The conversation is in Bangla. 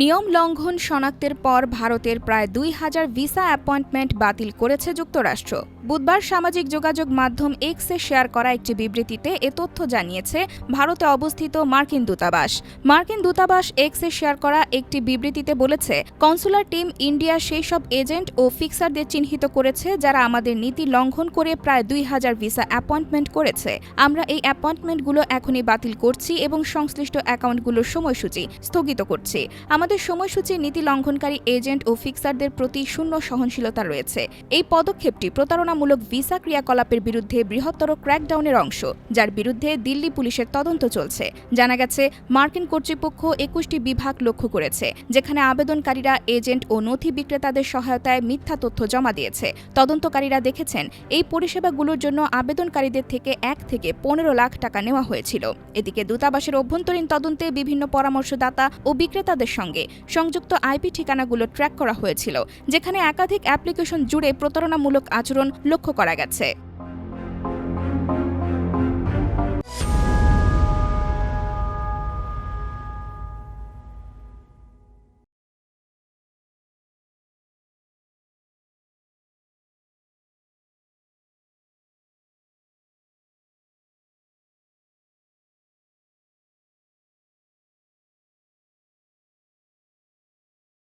নিয়ম লঙ্ঘন শনাক্তের পর ভারতের প্রায় দুই হাজার ভিসা অ্যাপয়েন্টমেন্ট বাতিল করেছে যুক্তরাষ্ট্র। বুধবার সামাজিক যোগাযোগ মাধ্যম এক্সে শেয়ার করা একটি বিবৃতিতে এ তথ্য জানিয়েছে, ভারতে অবস্থিত মার্কিন দূতাবাস। মার্কিন দূতাবাস এক্সে শেয়ার করা একটি বিবৃতিতে বলেছে, কনসুলার টিম ইন্ডিয়া সেই সব এজেন্ট ও ফিক্সারদের চিহ্নিত করেছে যারা আমাদের নীতি লঙ্ঘন করে প্রায় দুই হাজার ভিসা অ্যাপয়েন্টমেন্ট করেছে। আমরা এই অ্যাপয়েন্টমেন্টগুলো এখনই বাতিল করছি এবং সংশ্লিষ্ট অ্যাকাউন্টগুলোর সময়সূচি স্থগিত করছি। আমাদের সময়সূচি নীতি লঙ্ঘনকারী এজেন্ট ও ফিক্সারদের প্রতি শূন্য সহনশীলতা রয়েছে। এই পদক্ষেপটি প্রতারণামূলক ভিসা ক্রিয়াকলাপের বিরুদ্ধে বৃহত্তর ক্র্যাকডাউনের অংশ, যার বিরুদ্ধে দিল্লি পুলিশের তদন্ত চলছে। জানা গেছে, মার্কিন কর্তৃপক্ষ একুশটি বিভাগ লক্ষ্য করেছে, যেখানে আবেদনকারীরা এজেন্ট ও নথি বিক্রেতাদের সহায়তায় মিথ্যা তথ্য জমা দিয়েছে। তদন্তকারীরা দেখেছেন, এই পরিষেবাগুলোর জন্য আবেদনকারীদের থেকে এক থেকে পনেরো লাখ টাকা নেওয়া হয়েছিল। এদিকে দূতাবাসের অভ্যন্তরীণ তদন্তে বিভিন্ন পরামর্শদাতা ও বিক্রেতাদের সঙ্গে সংযুক্ত আইপি ঠিকানাগুলো ট্র্যাক করা হয়েছিল, যেখানে একাধিক অ্যাপ্লিকেশন জুড়ে প্রতারণামূলক আচরণ লক্ষ্য করা গেছে।